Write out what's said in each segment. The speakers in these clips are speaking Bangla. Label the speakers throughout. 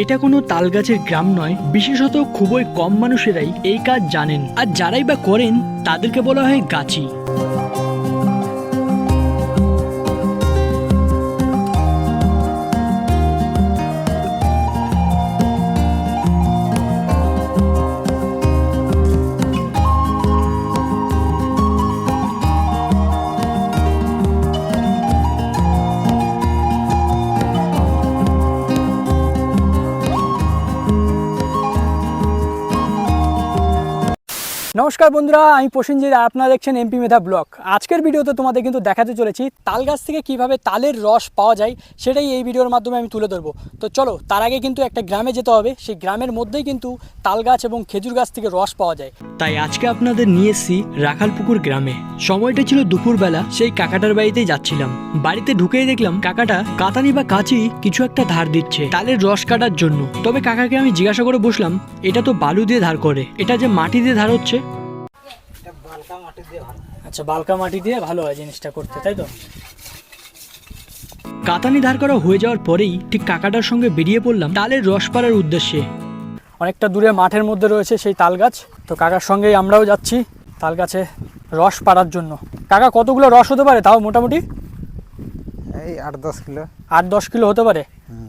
Speaker 1: এটা কোনো তালগাছের গ্রাম নয়, বিশেষত খুবই কম মানুষেরাই এই কাজ জানেন। আর যারাই বা করেন, তাদেরকে বলা হয় গাছি। নমস্কার বন্ধুরা, আমি প্রসেনজিৎ আর আপনারা দেখছেন এমপি মেধা ব্লগ আজকের ভিডিওতে তোমাদের কিন্তু দেখাতে চলেছি তাল গাছ থেকে কীভাবে তালের রস পাওয়া যায়, সেটাই এই ভিডিওর মাধ্যমে আমি তুলে ধরবো। তো চলো, তার আগে কিন্তু একটা গ্রামে যেতে হবে, সেই গ্রামের মধ্যেই কিন্তু তাল গাছ এবং খেজুর গাছ থেকে রস পাওয়া যায়। তাই আজকে আপনাদের নিয়ে এসেছি রাখালপুকুর গ্রামে। সময়টা ছিল দুপুরবেলা, সেই কাকাটার বাড়িতেই যাচ্ছিলাম। বাড়িতে ঢুকেই দেখলাম কাকাটা কাতানি বা কাচি কিছু একটা ধার দিচ্ছে তালের রস কাটার জন্য। তবে কাকাকে আমি জিজ্ঞাসা করে বসলাম, এটা তো বালু দিয়ে ধার করে, এটা যে মাটি দিয়ে ধার হচ্ছে? আচ্ছা বালকা মাটি দিয়ে ভালো হয় জিনিসটা করতে তাই তো? কাতানি ধার করা হয়ে যাওয়ার পরেই ঠিক কাকাটার সঙ্গে বেরিয়ে পড়লাম তালের রস পাড়ার উদ্দেশ্যে। অনেকটা দূরে মাঠের মধ্যে রয়েছে সেই তাল গাছ তো কাকার সঙ্গেই আমরাও যাচ্ছি তাল গাছে রস পাড়ার জন্য। কাকা কতগুলো রস হতে পারে তাও মোটামুটি?
Speaker 2: এই আট দশ কিলো।
Speaker 1: আট দশ কিলো হতে পারে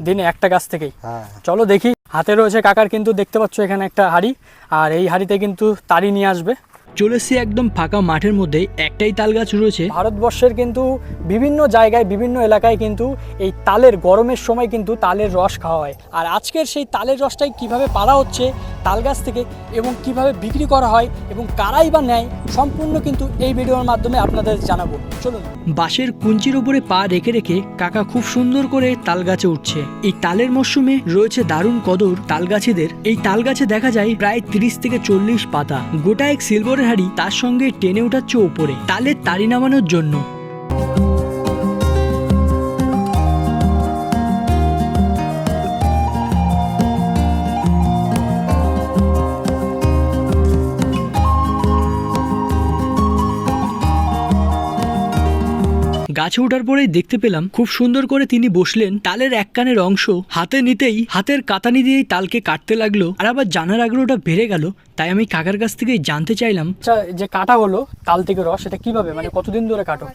Speaker 1: দিনে একটা গাছ থেকেই।
Speaker 2: হ্যাঁ।
Speaker 1: চলো দেখি হাতে রয়েছে কাকার কিন্তু দেখতে পাচ্ছ এখানে একটা হাড়ি আর এই হাড়িতে কিন্তু তারি নিয়ে আসবে। চলে এসছি একদম ফাঁকা মাঠের মধ্যে একটাই তাল গাছ রয়েছে। ভারতবর্ষের কিন্তু বিভিন্ন জায়গায় বিভিন্ন এলাকায় কিন্তু এই তালের গরমের সময় কিন্তু তালের রস খাওয়া হয়। আর আজকের সেই তালের রসটাই কীভাবে পাড়া হচ্ছে তাল গাছ থেকে এবং কীভাবে বিক্রি করা হয় এবং কারাই বা নেয় সম্পূর্ণ কিন্তু এই ভিডিওর মাধ্যমে আপনাদের জানাব। চলুন। বাঁশের কুঞ্চির উপরে পা রেখে রেখে কাকা খুব সুন্দর করে তাল গাছে উঠছে। এই তালের মরশুমে রয়েছে দারুণ কদর তাল গাছেদের। এই তাল গাছে দেখা যায় প্রায় তিরিশ থেকে চল্লিশ পাতা। গোটা এক হাড়ি তার সঙ্গে টেনে উঠাচ্ছে ওপরে তালে তারি নামানোর জন্য গাছে ওঠার পরেই দেখতে পেলাম খুব সুন্দর করে তিনি বসলেন তালের এক কানের অংশ হাতে নিতেই হাতের কাতানি দিয়েই তালকে কাটতে লাগল আর আবার জানার আগ্রহটা বেড়ে গেল তাই আমি কাকার কাছ থেকে জানতে চাইলাম। আচ্ছা যে কাটা হলো তাল থেকে রস সেটা কীভাবে? মানে কতদিন ধরে কাটো?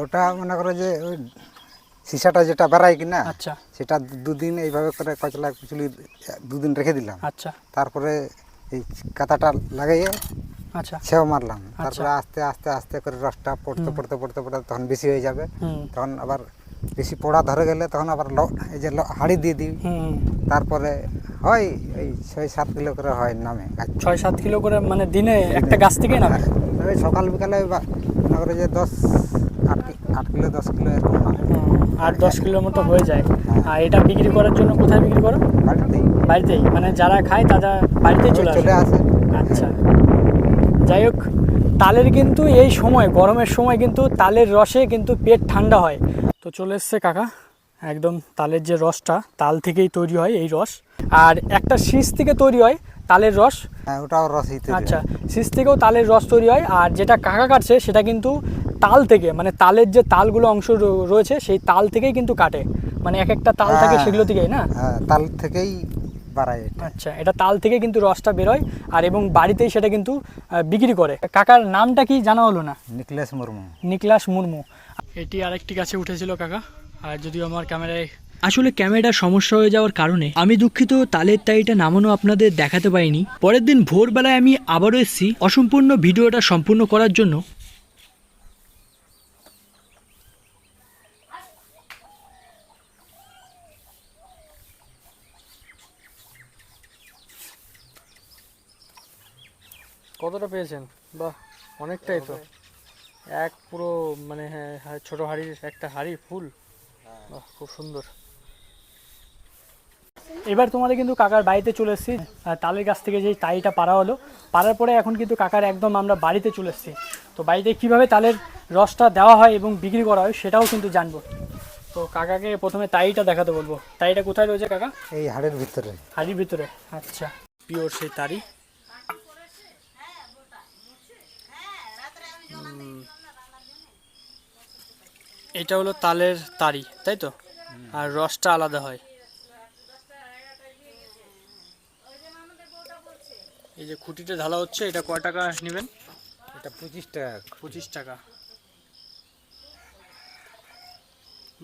Speaker 2: ওটা মনে করো যে ওই সিসাটা যেটা বেড়ায় কিনা
Speaker 1: আচ্ছা।
Speaker 2: সেটা দুদিন এইভাবে করে কচলা কুচলি দুদিন রেখে দিলাম।
Speaker 1: আচ্ছা।
Speaker 2: তারপরে এই কাতাটা লাগাইয়ে
Speaker 1: আচ্ছা।
Speaker 2: সেও মারলাম। তারপরে আস্তে আস্তে আস্তে করে রসটা পড়তে পড়তে পড়তে পড়তে তখন বেশি হয়ে যাবে। তখন আবার বেশি পোড়া ধরে গেলে তখন আবার এই যে হাড়ি দিয়ে দিই। তারপরে হয় এই ছয় সাত কিলো করে হয় নামে
Speaker 1: ছয় সাত কিলো করে মানে দিনে একটা গাছ থেকে নামে?
Speaker 2: ওই সকাল বিকালে মনে করো যে দশ আট আট কিলো দশ কিলো এরকম নামে
Speaker 1: আট দশ কিলোর মতো হয়ে যায়। আর এটা বিক্রি করার জন্য কোথায় বিক্রি করো?
Speaker 2: বাড়িতেই।
Speaker 1: বাড়িতেই। মানে যারা খায় তারা বাড়িতেই চলে আসে
Speaker 2: চলে আসে।
Speaker 1: আচ্ছা। যাই হোক তালের কিন্তু এই সময় গরমের সময় কিন্তু তালের রসে কিন্তু পেট ঠান্ডা হয়। তো চলে এসছে কাকা একদম তালের যে রসটা তাল থেকেই তৈরি হয় এই রস। আর একটা শীষ থেকে তৈরি হয় তালের রস।
Speaker 2: হ্যাঁ ওটাও রস
Speaker 1: আচ্ছা শীষ থেকেও তালের রস তৈরি হয়। আর যেটা কাকা কাটছে সেটা কিন্তু তাল থেকে মানে তালের যে তালগুলো অংশ রয়েছে সেই তাল থেকেই কিন্তু কাটে। মানে এক একটা তাল থাকে
Speaker 2: হ্যাঁ।
Speaker 1: সেগুলো থেকেই না?
Speaker 2: হ্যাঁ তাল থেকেই বাড়ায়
Speaker 1: আচ্ছা এটা তাল থেকে কিন্তু রসটা বেরোয় আর এবং বাড়িতেই সেটা কিন্তু বিক্রি করে। কাকার নামটা কি জানা হলো না?
Speaker 2: নিকলেশ মুর্মু।
Speaker 1: নিকলাস মুর্মু। এটি আরেকটি গাছে উঠেছিল কাকা। আর যদিও আমার ক্যামেরায় আসলে ক্যামেরার সমস্যা হয়ে যাওয়ার কারণে আমি দুঃখিত তালের তাইটা নামানো আপনাদের দেখাতে পারিনি। পরের দিন ভোরবেলায় আমি আবারও এসেছি। অসম্পূর্ণ ভিডিওটা সম্পূর্ণ করার জন্য কতটা পেয়েছেন? বাহ অনেকটাই তো। এক পুরো মানে হ্যাঁ হ্যাঁ, ছোট হাড়ির একটা হাড়ি ফুল। বাহ খুব সুন্দর। এবার তোমাদের কিন্তু কাকার বাড়িতে চলে এসেছি। আর তালের গাছ থেকে যে তাইটা পাড়া হলো পাড়ার পরে এখন কিন্তু কাকার একদম আমরা বাড়িতে চলে এসেছি। তো বাড়িতে কীভাবে তালের রসটা দেওয়া হয় এবং বিক্রি করা হয় সেটাও কিন্তু জানব। তো কাকাকে প্রথমে তাইটা দেখাতে বলব। তাইটা কোথায় রয়েছে কাকা?
Speaker 2: এই হাড়ের ভিতরে।
Speaker 1: হাড়ির ভিতরে। আচ্ছা। পিওর সেই তারি এটা হলো তালের তারি তাই তো? আর রসটা আলাদা হয়। এই যে খুঁটিটা ঢালা হচ্ছে এটা কয় টাকা নেবেন?
Speaker 2: এটা পঁচিশ টাকা।
Speaker 1: পঁচিশ টাকা।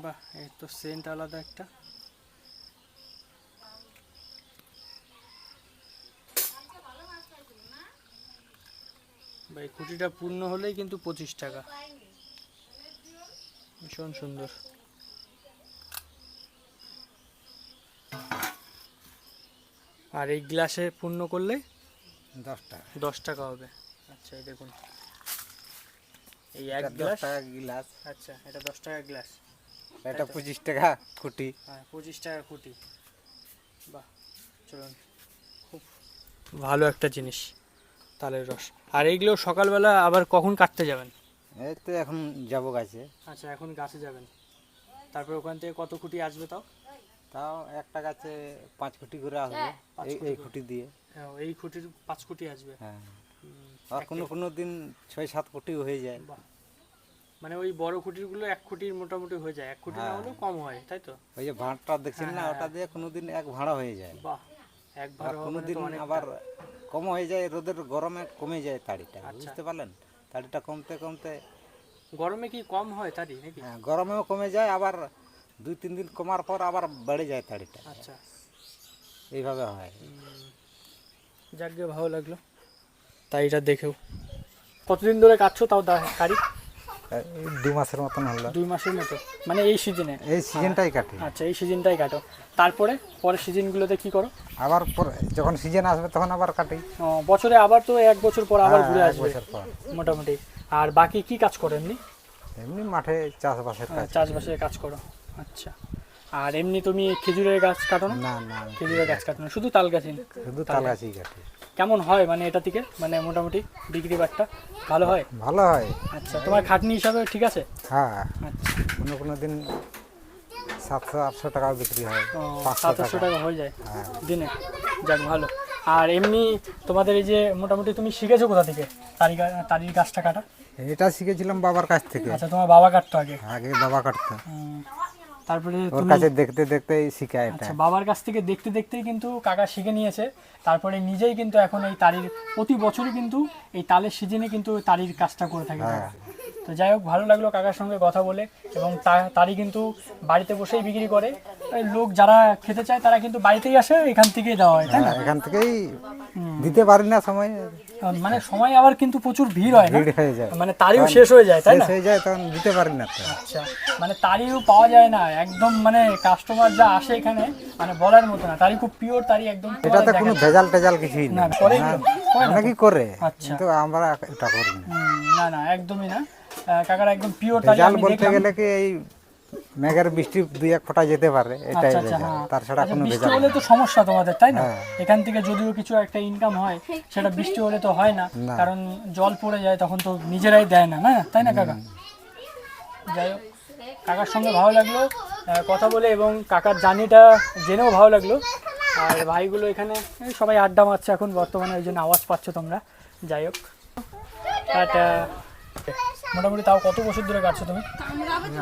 Speaker 1: বাহ এই তো সেন্ট আলাদা একটা। বা এই খুঁটিটা পূর্ণ হলেই কিন্তু পঁচিশ টাকা। ভীষণ সুন্দর। আর এই গ্লাসে পূর্ণ করলে
Speaker 2: দশ টাকা।
Speaker 1: দশ টাকা হবে। আচ্ছা এই দেখুন। এই এক
Speaker 2: দশ
Speaker 1: গ্লাস?
Speaker 2: টাকা গিলাস।
Speaker 1: আচ্ছা এটা দশ টাকা গ্লাস।
Speaker 2: এটা পঁচিশ টাকা খুঁটি।
Speaker 1: হ্যাঁ পঁচিশ টাকা কোটি বাহ চলুন। খুব ভালো একটা জিনিস। তালের রস। আর এইগুলো সকালবেলা আবার কখন কাটতে যাবেন?
Speaker 2: এই তো এখন যাব গাছে।
Speaker 1: আচ্ছা এখন গাছে যাবেন। তারপর ওখান থেকে কত খুঁটি আসবে তাও?
Speaker 2: তাও একটা গাছে পাঁচ খুঁটি করে আসবে এই
Speaker 1: খুঁটি
Speaker 2: এই। খুঁটি। দিয়ে।
Speaker 1: হ্যাঁ, এই খুঁটির পাঁচ খুঁটি আসবে।
Speaker 2: হ্যাঁ। আর কোনো কোনো দিন ছয় সাত খুঁটি হয়ে যায়।
Speaker 1: বাহ। মানে ওই বড় খুঁটিগুলো এক খুঁটির মোটামুটি হয়ে যায়। এক খুঁটি না
Speaker 2: হ্যাঁ।
Speaker 1: হলেও কম হয় তাই তো?
Speaker 2: ওই যে ভাঁড়টা দেখছেন না
Speaker 1: হ্যাঁ,
Speaker 2: ওটা দিয়ে কোনো দিন এক ভাড়া হয়ে যায়।
Speaker 1: বাহ এক ভাড়া
Speaker 2: কোনো দিন
Speaker 1: তো
Speaker 2: আবার কম হয়ে যায় রোদের গরমে কমে যায় তাড়িটা
Speaker 1: আচ্ছা।
Speaker 2: বুঝতে পারলেন? তাড়িটা কমতে কমতে
Speaker 1: গরমে কি কম হয় তাড়ি নাকি?
Speaker 2: হ্যাঁ, গরমেও কমে যায় আবার দুই তিন দিন কমার পর আবার বেড়ে যায় তাড়িটা।
Speaker 1: আচ্ছা।
Speaker 2: এইভাবে হয়।
Speaker 1: যাকে ভালো লাগল। তাড়িটা দেখেও। কতদিন ধরে কাটছো তাও দা- তারিখ
Speaker 2: এই দু মাসের মতন হলো।
Speaker 1: দুই মাসের মতো। মানে এই সিজনে
Speaker 2: এই সিজনটাই কাটি।
Speaker 1: আচ্ছা এই সিজনটাই কাটো। তারপরে পরের সিজনগুলোতে কি করো?
Speaker 2: আবার পর যখন সিজন আসবে তখন আবার কাটি।
Speaker 1: ও, বছরে আবার তো এক বছর পর আবার
Speaker 2: হ্যাঁ,
Speaker 1: ঘুরে আসবে।
Speaker 2: বছর পর।
Speaker 1: মোটামুটি। আর বাকি কি কাজ করো এমনি?
Speaker 2: এমনি মাঠে চাষবাসের কাজ।
Speaker 1: চাষবাসের কাজ করো। আচ্ছা। আর এমনি তুমি খেজুরের গাছ কাটো না?
Speaker 2: না না
Speaker 1: খেজুরের গাছ কাটো না। শুধু তাল গাছই?
Speaker 2: শুধু তাল গাছই কাটি।
Speaker 1: কেমন হয় মানে এটা থেকে? মানে মোটামুটি বিক্রি বাট্টা ভালো হয়?
Speaker 2: ভালো হয়।
Speaker 1: আচ্ছা তোমার খাটনি হিসাবে ঠিক আছে?
Speaker 2: হ্যাঁ।
Speaker 1: আচ্ছা।
Speaker 2: কোনো কোনো দিন সাতশো আটশো টাকাও বিক্রি হয়।
Speaker 1: ও, সাত আটশো
Speaker 2: টাকা।
Speaker 1: টাকা হয়ে যায়
Speaker 2: হ্যাঁ।
Speaker 1: দিনে। যাক ভালো। আর এমনি তোমাদের এই যে মোটামুটি তুমি শিখেছো কোথা থেকে? তারি তারির গাছটা কাটা?
Speaker 2: এটা শিখেছিলাম বাবার কাছ থেকে।
Speaker 1: আচ্ছা তোমার বাবা কাটতো আগে?
Speaker 2: আগে বাবা কাটতো।
Speaker 1: তারপরে
Speaker 2: ওর কাছে দেখতে দেখতে শিখা এটা
Speaker 1: আচ্ছা বাবার কাছ থেকে দেখতে দেখতেই কিন্তু কাকা শিখে নিয়েছে। তারপরে নিজেই কিন্তু এখন এই তারির প্রতি বছরই কিন্তু এই তালের সিজনে কিন্তু তারির কাজটা করে থাকে
Speaker 2: হ্যাঁ।
Speaker 1: তো যাই হোক ভালো লাগল কাকার সঙ্গে কথা বলে এবং তা- তারি কিন্তু বাড়িতে বসেই বিক্রি করে। লোক যারা খেতে চায় তারা কিন্তু বাড়িতেই আসে এখান থেকেই দেওয়া হয় তাই না?
Speaker 2: হ্যাঁ, এখান থেকেই দিতে পারি না সময়।
Speaker 1: মানে সময় আবার কিন্তু প্রচুর ভিড় হয়
Speaker 2: ভিড় হয়ে যায়।
Speaker 1: মানে তারিও শেষ হয়ে যায় তাই
Speaker 2: শেষ
Speaker 1: না?
Speaker 2: হয়ে যায় তখন দিতে পারি না
Speaker 1: আচ্ছা মানে তারিও পাওয়া যায় না একদম মানে কাস্টমার যা আসে এখানে মানে বলার মতো না। তারি খুব পিওর তারি একদম
Speaker 2: এটাতে কোনো ভেজাল টেজাল কিছুই
Speaker 1: না, করে না তো?
Speaker 2: করে
Speaker 1: আচ্ছা।
Speaker 2: কিন্তু আমরা এটা করি না।
Speaker 1: না না একদমই না। কাকারা একদম পিওর তারি
Speaker 2: বলতে গেলে কি এই মেঘের বৃষ্টি দুই এক ফোঁটা যেতে পারে এটাই
Speaker 1: আচ্ছা আচ্ছা হ্যাঁ।
Speaker 2: তাছাড়া
Speaker 1: আচ্ছা,
Speaker 2: কোনো
Speaker 1: বৃষ্টি হলে তো সমস্যা তোমাদের তাই না?
Speaker 2: হ্যাঁ।
Speaker 1: এখান থেকে যদিও কিছু একটা ইনকাম হয় সেটা বৃষ্টি হলে তো হয় না
Speaker 2: না।
Speaker 1: কারণ জল পড়ে যায় তখন তো নিজেরাই দেয় না না? তাই না কাকা? যাই হোক কাকার সঙ্গে ভালো লাগল কথা বলে এবং কাকার জার্নিটা জেনেও ভালো লাগল। আর ভাইগুলো এখানে সবাই আড্ডা মারছে এখন বর্তমানে ওই জন্য আওয়াজ পাচ্ছ তোমরা। যাই হোক। টাটা। মোটামুটি তাও কত বছর ধরে কাটছো তুমি?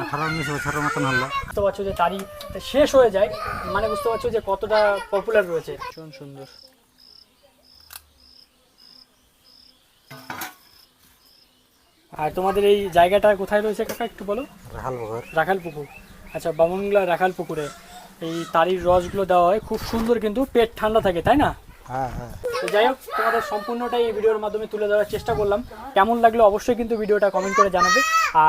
Speaker 2: আঠারো উনিশ বছরের মতন হলো।
Speaker 1: বুঝতে পারছ যে তারই শেষ হয়ে যায় মানে বুঝতে পারছ যে কতটা পপুলার রয়েছে। ভীষণ সুন্দর। আর তোমাদের এই জায়গাটা কোথায় রয়েছে কাকা একটু বলো?
Speaker 2: রাহাল বগর
Speaker 1: রাখাল পুকুর আচ্ছা বামনগুলা রাখাল পুকুরে এই তারির রসগুলো দেওয়া হয়। খুব সুন্দর কিন্তু পেট ঠান্ডা থাকে তাই না?
Speaker 2: হ্যাঁ হ্যাঁ।
Speaker 1: তো যাই হোক, তোমাদের সম্পূর্ণটাই এই ভিডিওর মাধ্যমে তুলে ধরার চেষ্টা করলাম। কেমন লাগল অবশ্যই কিন্তু ভিডিওটা কমেন্ট করে জানাবে।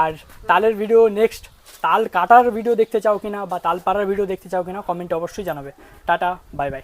Speaker 1: আর তালের ভিডিও নেক্সট তাল কাটার ভিডিও দেখতে চাও কিনা বা তাল পাড়ার ভিডিও দেখতে চাও কিনা কমেন্টে অবশ্যই জানাবে। Tata bye bye